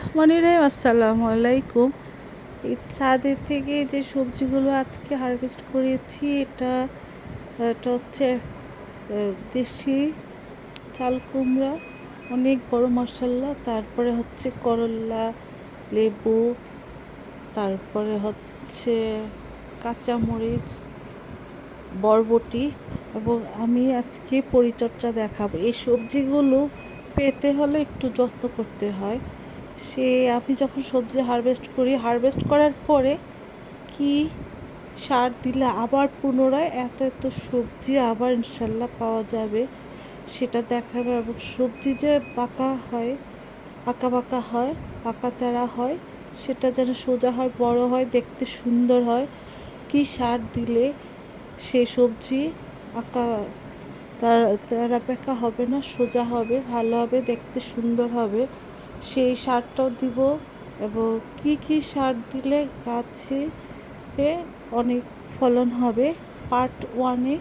রহমান রহিম, আসসালামু আলাইকুম। এই ছাদের থেকে যে সবজিগুলো আজকে হারভেস্ট করেছি, এটা এটা হচ্ছে দেশি চাল কুমড়া, অনেক বড় মশলা তারপরে হচ্ছে করলা, লেবু, তারপরে হচ্ছে কাঁচামরিচ, বরবটি এবং আমি আজকে পরিচর্যা দেখাবো। এই সবজিগুলো পেতে হলে একটু যত্ন করতে হয়। সে আমি যখন সবজি হারভেস্ট করি হারভেস্ট করার পরে কি সার দিলে আবার পুনরায় এত এত সবজি আবার ইনশাল্লাহ পাওয়া যাবে? সেটা দেখাবে এবং সবজি যে পাকা হয় আঁকা বাঁকা হয়, পাকা তেরা হয়, সেটা যেন সোজা হয়, বড় হয়, দেখতে সুন্দর হয়, কি সার দিলে সেই সবজি আঁকা তারা, তেরা পেকা হবে না, সোজা হবে, ভালো হবে, দেখতে সুন্দর হবে? সেই সারটাও দিব এবং কি কি সার দিলে গাছে অনেক ফলন হবে। পার্ট ওয়ানে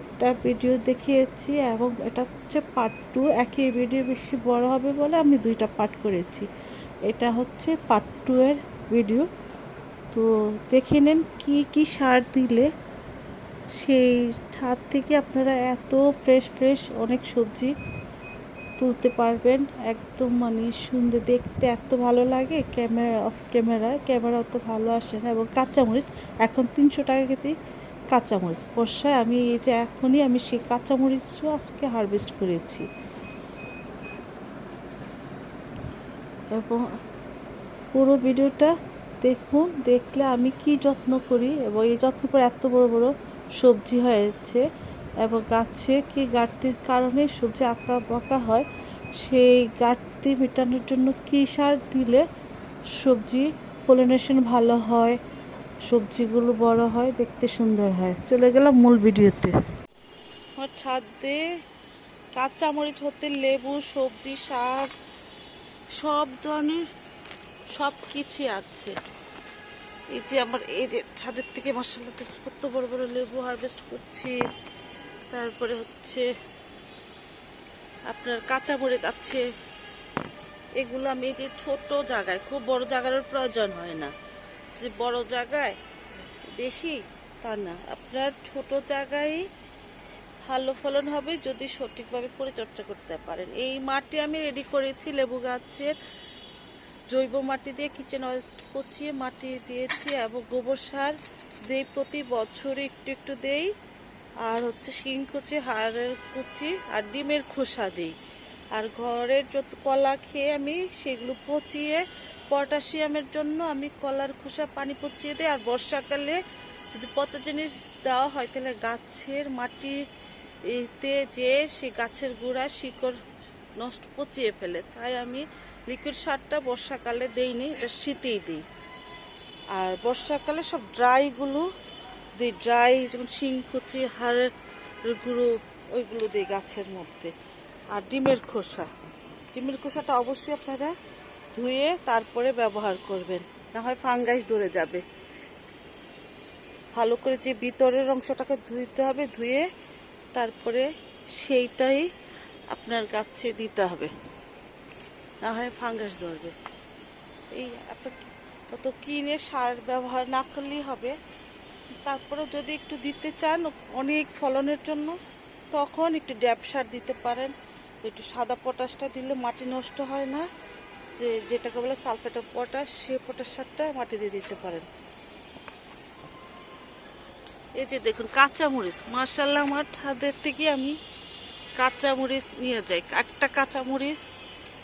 একটা ভিডিও দেখিয়েছি এবং এটা হচ্ছে পার্ট টু একই ভিডিও বেশি বড় হবে বলে আমি দুইটা পার্ট করেছি। এটা হচ্ছে পার্ট টু এর ভিডিও তো দেখে নেন কি কি সার দিলে সেই ছাদ থেকে আপনারা এত ফ্রেশ ফ্রেশ অনেক সবজি তুলতে পারবেন। একদম মানে সুন্দর দেখতে এত ভালো লাগে। ক্যামেরা অফ ক্যামেরা ক্যামেরা অত ভালো আসে না। এবং কাঁচামরিচ, এখন তিনশো টাকা কেজি কাঁচামরিচ বর্ষায়। আমি এই যে এখনই আমি সেই কাঁচামরিচও আজকে হারভেস্ট করেছি। এবং পুরো ভিডিওটা দেখুন, দেখলে আমি কি যত্ন করি? এবং এই যত্ন করে এত বড় বড় সবজি হয়েছে। এবং গাছে কি ঘাটতির কারণে সবজি আঁকা বাঁকা হয়, সেই ঘাটতি মেটানোর জন্য কী সার দিলে সবজি পলিনেশন ভালো হয়, সবজিগুলো বড় হয়, দেখতে সুন্দর হয়? চলে গেলাম মূল ভিডিওতে। আমার ছাদে কাঁচামরিচ হতে লেবু, সবজি শাক সব ধরনের সব কিছুই আছে। এই যে আমার, এই যে ছাদের থেকে মশলা কত বড় বড় লেবু হারভেস্ট করছি। তারপরে হচ্ছে আপনার কাঁচামরিচ আছে। এগুলো আমি যে ছোট জায়গায়, খুব বড় জায়গার প্রয়োজন হয় না। যে বড় জায়গায় বেশি তা না। আপনার ছোট জায়গায় ভালো ফলন হবে যদি সঠিকভাবে পরিচর্যা করতে পারেন। এই মাটি আমি রেডি করেছি, লেবু গাছের জৈব মাটি দিয়ে কিচেন ওয়েস্ট পচিয়ে মাটি দিয়েছি এবং গোবর সার দেই প্রতি বছরে, একটু একটু দেই। আর হচ্ছে শিং কুচি, হাড়ের কুচি আর ডিমের খোসা দিই। আর ঘরের যত কলা খেয়ে আমি সেগুলো পচিয়ে পটাশিয়ামের জন্য আমি কলার খোসা পানি পচিয়ে দিই। আর বর্ষাকালে যদি পচা জিনিস দেওয়া হয়, তাহলে গাছের মাটি এতে যে সে গাছের গোড়া, শিকড় নষ্ট পচিয়ে ফেলে। তাই আমি লিকুইড সারটা বর্ষাকালে দেইনি, এটা শীতেই দিই। আর বর্ষাকালে সব ড্রাইগুলো দিই ড্রাই যেমন শিং শিংকুচি হাড়ের গুঁড়ো, ওইগুলো দিই গাছের মধ্যে। আর ডিমের খোসা। ডিমের খোসাটা অবশ্যই আপনারা ধুয়ে তারপরে ব্যবহার করবেন, না হয় ফাঙ্গাস ধরে যাবে। ভালো করে যে ভিতরের অংশটাকে ধুইতে হবে, ধুয়ে তারপরে সেইটাই আপনার গাছে দিতে হবে। না হয় ফাঙ্গাস ধরবে। এই আপনার অত কিনে সার ব্যবহার না করলেই হবে। তারপরে যদি একটু দিতে চান অনেক ফলনের জন্য, তখন একটু ড্যাব সার দিতে পারেন। একটু সাদা পটাশটা দিলে মাটি নষ্ট হয় না। যে, যেটাকে বলে সালফেট অফ পটাশ, সে পটাশ সারটা মাটি দিয়ে দিতে পারেন। এই যে দেখুন, কাঁচামরিচ। মার্শাল্লাহ আমার ছাদের থেকে আমি কাঁচামরিচ নিয়ে যাই। একটা কাঁচামরিচ,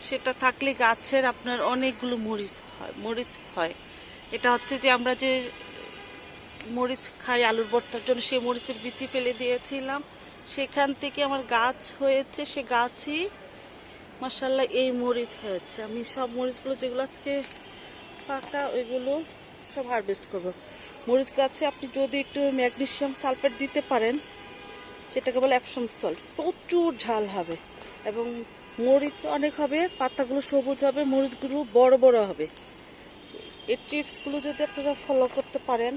সেটা থাকলে গাছের আপনার অনেকগুলো মরিচ হয় মরিচ হয়। এটা হচ্ছে যে আমরা যে মরিচ খাই, আলুর ভর্তার জন্য সেই মরিচের বিচি ফেলে দিয়েছিলাম। সেখান থেকে আমার গাছ হয়েছে, সে গাছই মাসাল্লাহ এই মরিচ হয়েছে। আমি সব মরিচগুলো যেগুলো আজকে পাকা, ওইগুলো সব হারভেস্ট করব। মরিচ গাছে আপনি যদি একটু ম্যাগনেশিয়াম সালফেট দিতে পারেন, সেটাকে বলে অ্যাপসম সল্ট প্রচুর ঝাল হবে এবং মরিচ অনেক হবে, পাতাগুলো সবুজ হবে, মরিচগুলো বড় বড় হবে। এই টিপসগুলো যদি আপনারা ফলো করতে পারেন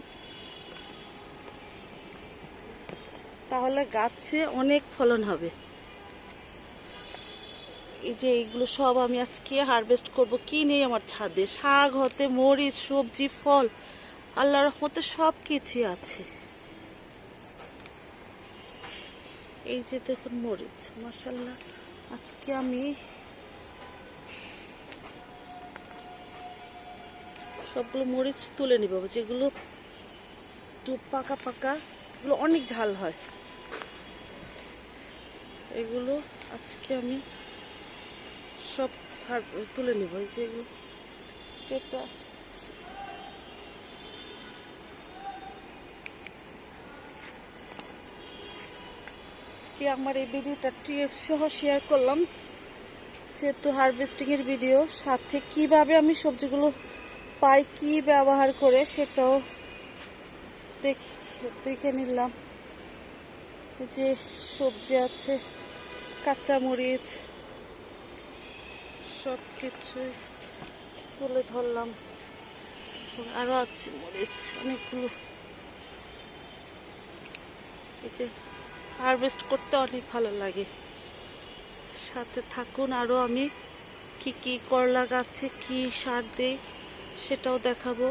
তাহলে গাছে অনেক ফলন হবে। এই যে এইগুলো সব আমি আজকে হারভেস্ট করব, কি নেই আমার ছাদে? শাক হতে, মরিচ, সবজি, ফল আল্লাহ রহমতে সব কিছুই আছে। এই যে দেখুন মরিচ মাসাল্লাহ আজকে আমি সবগুলো মরিচ তুলে নিব, যেগুলো একটু পাকা পাকা, এগুলো অনেক ঝাল হয়। এগুলো আজকে আমি সব তুলে নিব এই যে এগুলো। এটা আজকে আমার এই ভিডিওটা টিপ সহ শেয়ার করলাম যেহেতু হারভেস্টিং এর ভিডিও সাথে কীভাবে আমি সবজিগুলো পাই কি ব্যবহার করে সেটাও দেখ- দেখে নিলাম। যে সবজি আছে। কাঁচা মরিচ সব কিছুই তুলে ধরলাম। আরও আছে মরিচ, অনেকগুলো। এই যে হারভেস্ট করতে অনেক ভালো লাগে। সাথে থাকুন আরও আমি, কি কি করলা গাছে কি সার দেই সেটাও দেখাবো।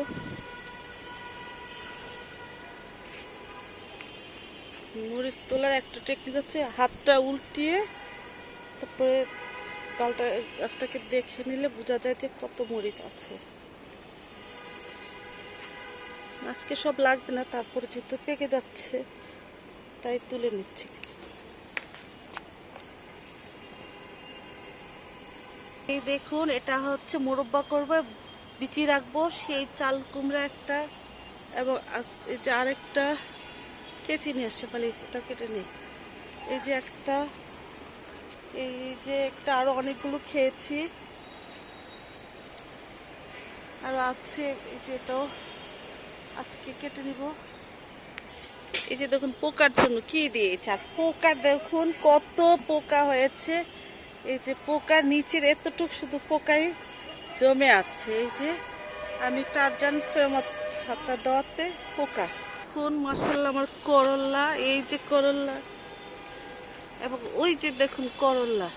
মরিচ তোলার একটা টেকনিক হচ্ছে হাতটা উল্টিয়ে তারপরে ডালটা গাছটাকে দেখে নিলে বোঝা যায় যে কত মরিচ আছে। আজকে সব লাগবে না, তারপরে যেহেতু পেকে যাচ্ছে, তাই তুলে নিচ্ছি এই দেখুন, এটা হচ্ছে মোরব্বা করব, বিচি রাখব, সেই চাল কুমড়া একটা, এবং এই যে আরেকটা কেচি নিয়ে আসছে পালি এটা কেটে নেই। এই যে একটা এই যে একটা আরও অনেকগুলো খেয়েছি। আর আছে এই যে এটাও। আজকে কেটে নিব। এই যে দেখুন পোকার জন্য কি দিয়েছে। আর পোকা দেখুন কত পোকা হয়েছে। এই যে পোকার নিচের এতটুক শুধু পোকাই জমে আছে। এই যে আমি টারজান সাতটা দেওয়াতে পোকা। কোন মশাল্লা আমার করল্লা এই যে করল্লা এবং ওই যে দেখুন করল্লা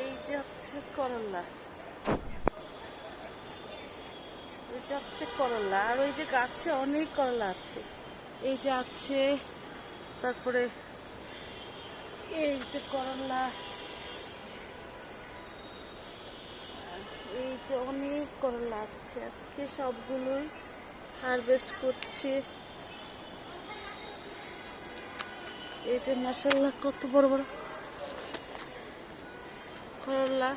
এই যে হচ্ছে করল্লা এই যে হচ্ছে করল্লা আর ওই যে গাছে অনেক করলা আছে। এই যে আছে, তারপরে এই যে করল্লা এই যে অনেক করলা আছে আজকে সবগুলোই। হারভেস্ট করছি। এই যে মশাল্লা কত বড় বড়। করলা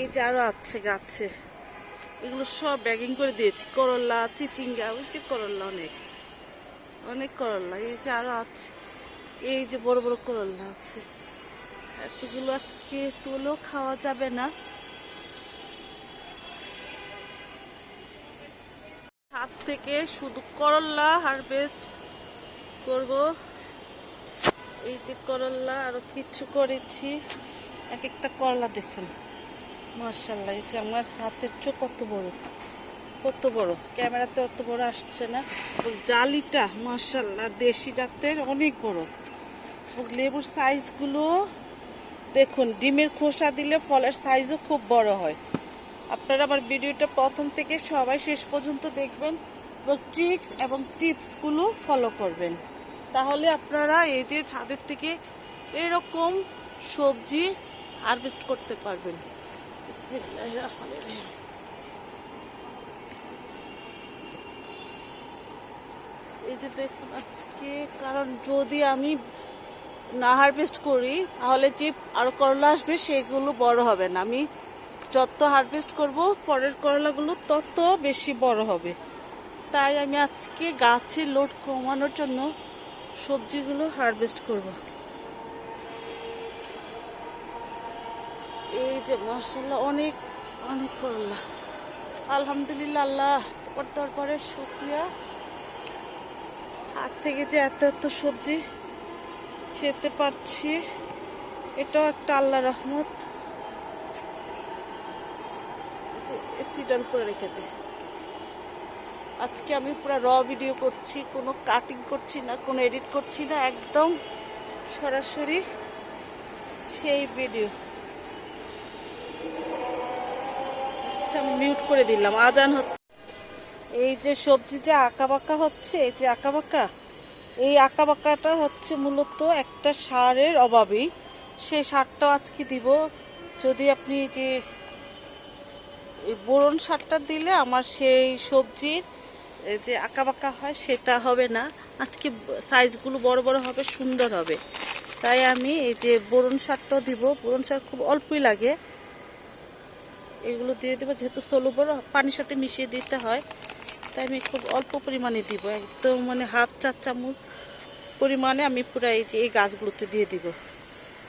এই যে আরও আছে গাছে। এগুলো সব ব্যাগিং করে দিয়েছি। করলা, চিচিঙ্গা, ওই যে করলা অনেক। অনেক করলা, এই যে আরও আছে। এই যে বড় বড় করল্লা আছে। এতগুলো আজকে তুলেও খাওয়া যাবে না। হাত থেকে শুধু করল্লা হারভেস্ট করব। এই যে করল্লা আরও কিছু করেছি। এক একটা করলা দেখুন। মার্শাল্লাহ এই যে আমার হাতের চোখ কত বড়। কত বড়। ক্যামেরাতে অত বড় আসছে না। জালিটা মার্শাল্লাহ দেশি জাতের অনেক বড়। লেবুর সাইজগুলো দেখুন, ডিমের খোসা দিলে ফলের সাইজও খুব বড় হয় আপনারা আমার ভিডিওটা প্রথম থেকে সবাই শেষ পর্যন্ত দেখবেন এবং ট্রিক্স এবং টিপসগুলো ফলো করবেন তাহলে আপনারা এই যে ছাদের থেকে এরকম সবজি হারভেস্ট করতে পারবেন। এই যে দেখুন আজকে, কারণ যদি আমি না হারভেস্ট করি, তাহলে যে আরও করলা আসবে সেগুলো বড় হবে না। আমি যত হারভেস্ট করব, পরের করলাগুলো তত বেশি বড় হবে। তাই আমি আজকে গাছের লোড কমানোর জন্য সবজিগুলো হারভেস্ট করব। এই যে মাসাল্লাহ অনেক অনেক করলা। আলহামদুলিল্লাহ, আল্লাহ তারপরে শুক্রিয়া। ছাদ থেকে যে এত এত সবজি খেতে পারছি। এটাও একটা আল্লাহ রহমত। রেখে দে। আজকে আমি পুরো র ভিডিও করছি, কোনো কাটিং করছি না, কোনো এডিট করছি না, একদম সরাসরি সেই ভিডিও আচ্ছা আমি মিউট করে দিলাম। আজান হচ্ছে। এই যে সবজি যে আঁকা বাঁকা হচ্ছে, এই যে আঁকা বাঁকা এই আঁকা বাঁকাটা হচ্ছে মূলত একটা সারের অভাবেই। সেই সারটাও আজকে দিব। যদি আপনি যে, এই বোরন সারটা দিলে আমার সেই সবজির যে আঁকা বাঁকা হয়, সেটা হবে না। আজকে সাইজগুলো বড় বড় হবে, সুন্দর হবে। তাই আমি এই যে বোরন সারটাও দিব। বোরন সার খুব অল্পই লাগে। এগুলো দিয়ে দেবো, যেহেতু সলুবর পানির সাথে মিশিয়ে দিতে হয়। তাই আমি খুব অল্প পরিমাণে দিব। একদম মানে হাফ চার চামচ পরিমাণে আমি পুরো এই যে এই গাছগুলোতে দিয়ে দিব।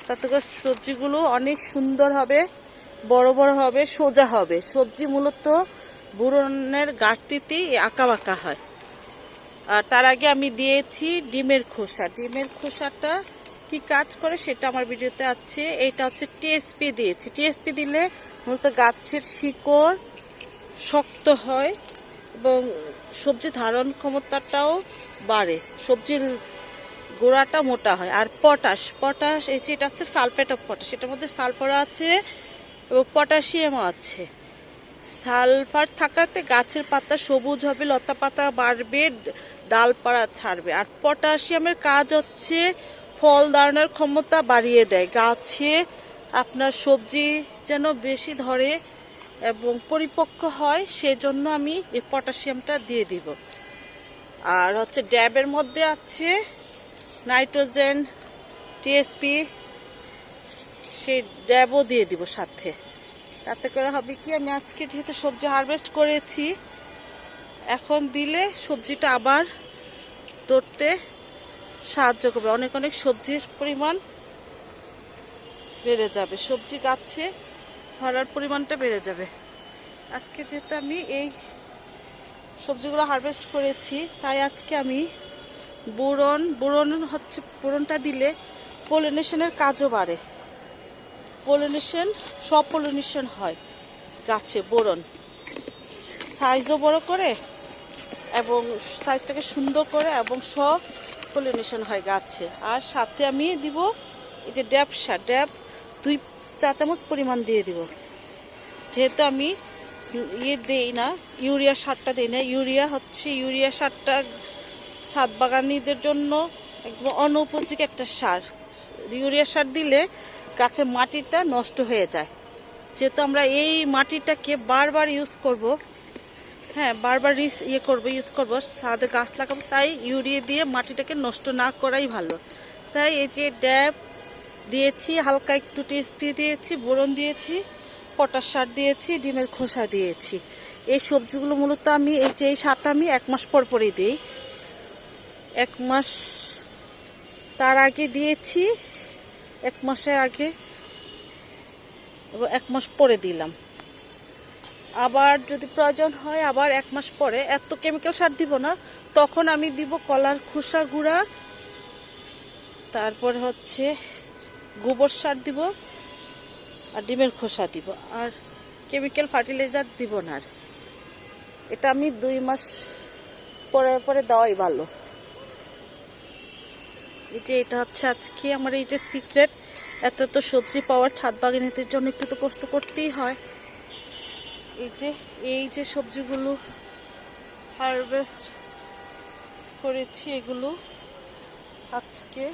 তাতে করে সবজিগুলো অনেক সুন্দর হবে, বড় বড় হবে, সোজা হবে। সবজি মূলত বুড়নের ঘাটতিতেই আঁকা বাঁকা হয়। আর তার আগে আমি দিয়েছি ডিমের খোসা। ডিমের খোসাটা কি কাজ করে সেটা আমার ভিডিওতে আছে। এটা হচ্ছে টিএসপি দিয়েছি। টিএসপি দিলে মূলত গাছের শিকড় শক্ত হয় এবং সবজি ধারণ ক্ষমতাটাও বাড়ে। সবজির গোড়াটা মোটা হয়। আর পটাশ পটাশ, এই যে এটা হচ্ছে সালফেট অফ পটাশ। এটার মধ্যে সালফার আছে এবং পটাশিয়ামও আছে। সালফার থাকাতে গাছের পাতা সবুজ হবে, লতা পাতা বাড়বে, ডালপাড়া ছাড়বে। আর পটাশিয়ামের কাজ হচ্ছে ফল দাঁড়ানোর ক্ষমতা বাড়িয়ে দেয়। গাছে আপনার সবজি যেন বেশি ধরে এবং পরিপক্ক হয়, সেজন্য আমি এই পটাশিয়ামটা দিয়ে দিব। আর হচ্ছে ড্যাবের মধ্যে আছে নাইট্রোজেন, টিএসপি, সেই ড্যাবও দিয়ে দিব সাথে। তাতে করে হবে কি, আমি আজকে যেহেতু সবজি হারভেস্ট করেছি, এখন দিলে সবজিটা আবার ধরতে সাহায্য করবে। অনেক অনেক সবজির পরিমাণ বেড়ে যাবে। সবজি গাছে ধরার পরিমাণটা বেড়ে যাবে। আজকে যেহেতু আমি এই সবজিগুলো হারভেস্ট করেছি, তাই আজকে আমি বোরন বোরন হচ্ছে, বোরনটা দিলে পলিনেশনের কাজও বাড়ে। পলিনেশন সব পলিনেশন হয় গাছে বোরন। সাইজও বড় করে এবং সাইজটাকে সুন্দর করে এবং সব পলিনেশন হয় গাছে। আর সাথে আমি দিব এই যে ড্যাব সার, ড্যাব দুই চা চামচ পরিমাণ দিয়ে দিব। যেহেতু আমি ইয়ে দেই না, ইউরিয়া সারটা দিই না। ইউরিয়া হচ্ছে, ইউরিয়া সারটা ছাদ বাগানিদের জন্য একদম অনুপযোগী একটা সার। ইউরিয়া সার দিলে গাছের মাটিটা নষ্ট হয়ে যায়। যেহেতু আমরা এই মাটিটাকে বারবার ইউজ করব হ্যাঁ বারবার রিস ইয়ে করব, ইউজ করব সাদে গাছ লাগাবো, তাই ইউরিয়া দিয়ে মাটিটাকে নষ্ট না করাই ভালো। তাই এই যে ড্যাব দিয়েছি, হালকা একটু টিএসপি দিয়েছি, বোরন দিয়েছি, পটাশ সার দিয়েছি, ডিমের খোসা দিয়েছি। এই সবজিগুলো মূলত আমি, এই যে এই সারটা আমি এক মাস পর পরই দিই। এক মাস তার আগে দিয়েছি, এক মাসের আগে, এক মাস পরে দিলাম। আবার যদি প্রয়োজন হয়, আবার এক মাস পরে, এত কেমিক্যাল সার দিব না, তখন আমি দিব কলার খোসা গুঁড়া, তারপর হচ্ছে গোবর সার দিব আর ডিমের খোসা দিব আর কেমিক্যাল ফার্টিলাইজার দিব না আর। এটা আমি দুই মাস পরে পরে দেওয়াই ভালো। এই যে এটা হচ্ছে আজকে আমার এই যে সিক্রেট এত তো সবজি পাওয়ার ছাদ বাগানিদের জন্য একটু তো কষ্ট করতেই হয়। এই যে এই যে সবজিগুলো হারভেস্ট করেছি এগুলো আজকে।